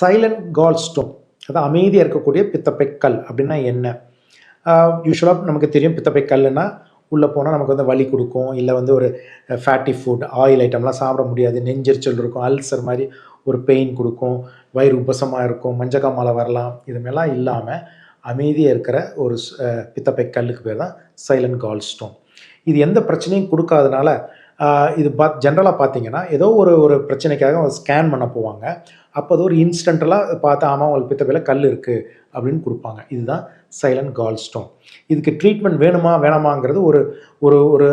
Silent கால் stone அதாவது அமைதியாக இருக்கக்கூடிய பித்தப்பை கல் அப்படின்னா என்ன? யூஸ்வலாக நமக்கு தெரியும் பித்தப்பைக்கல்னா உள்ளே போனால் நமக்கு வந்து வலி கொடுக்கும். இல்லை வந்து ஒரு ஃபேட்டி ஃபுட் ஆயில் ஐட்டம்லாம் சாப்பிட முடியாது. நெஞ்செரிச்சல் இருக்கும் அல்சர் மாதிரி ஒரு பெயின் கொடுக்கும். வயிறு உபசமாக இருக்கும் மஞ்சக்காமலை வரலாம். இதுமாரிலாம் இல்லாமல் அமைதியாக இருக்கிற ஒரு ஸ்- பித்தப்பை கல்லுக்கு பேர் தான் சைலண்ட் கால் ஸ்டோன் இது எந்த பிரச்சனையும் கொடுக்காதனால இது பா ஜென்ரலாக பார்த்தீங்கன்னா ஏதோ ஒரு ஒரு பிரச்சனைக்காக ஸ்கேன் பண்ண போவாங்க. அப்போ அது ஒரு இன்ஸ்டன்டலாக பார்த்தா ஆமாம் உங்களுக்கு பித்தப்பையில் கல் இருக்குது அப்படின்னு கொடுப்பாங்க. இதுதான் சைலண்ட் கால் ஸ்டோன் இதுக்கு ட்ரீட்மெண்ட் வேணுமா வேணாமாங்கிறது ஒரு ஒரு ஒரு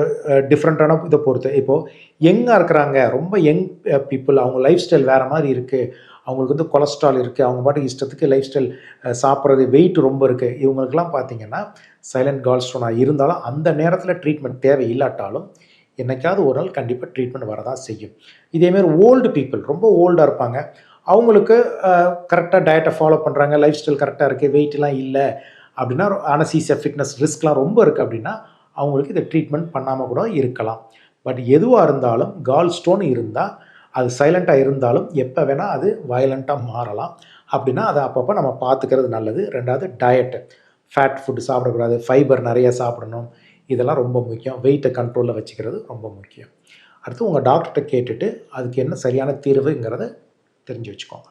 டிஃப்ரெண்ட்டான இதை பொறுத்து. இப்போது யங்காக இருக்கிறாங்க ரொம்ப யங் பீப்புள் அவங்க லைஃப் ஸ்டைல் வேறு மாதிரி இருக்குது அவங்களுக்கு வந்து கொலஸ்ட்ரால் இருக்குது அவங்க பாட்டுக்கு இஷ்டத்துக்கு லைஃப் ஸ்டைல் சாப்பிட்றது வெயிட் ரொம்ப இருக்குது இவங்களுக்கெல்லாம் பார்த்தீங்கன்னா சைலண்ட் கால் ஸ்டோனாக இருந்தாலும் அந்த நேரத்தில் ட்ரீட்மெண்ட் தேவை இல்லாட்டாலும் என்னைக்காவது ஒரு நாள் கண்டிப்பாக ட்ரீட்மெண்ட் வரதான் செய்யும். இதேமாரி ஓல்டு பீப்புள் ரொம்ப ஓல்டாக இருப்பாங்க. அவங்களுக்கு கரெக்டாக டயட்டை ஃபாலோ பண்ணுறாங்க லைஃப் ஸ்டைல் கரெக்டாக இருக்குது வெயிட்லாம் இல்லை அப்படின்னா அனசீசியா ஃபிட்னஸ் ரிஸ்க்லாம் ரொம்ப இருக்குது அப்படின்னா அவங்களுக்கு இதை ட்ரீட்மெண்ட் பண்ணாமல் கூட இருக்கலாம். பட் எதுவாக இருந்தாலும் கால் ஸ்டோன் இருந்தால் அது சைலண்ட்டாக இருந்தாலும் எப்போ வேணால் அது வயலண்ட்டாக மாறலாம். அப்படின்னா அதை அப்பப்போ நம்ம பார்த்துக்கிறது நல்லது. ரெண்டாவது டயட்டு ஃபேட் ஃபுட்டு சாப்பிடக்கூடாது. ஃபைபர் நிறைய சாப்பிடணும். இதெல்லாம் ரொம்ப முக்கியம். வெயிட்டை கண்ட்ரோலில் வச்சுக்கிறது ரொம்ப முக்கியம். அடுத்து உங்கள் டாக்டர்கிட்ட கேட்டுட்டு அதுக்கு என்ன சரியான தீர்வுங்கிறத தெரிஞ்சு வச்சுக்கோங்க.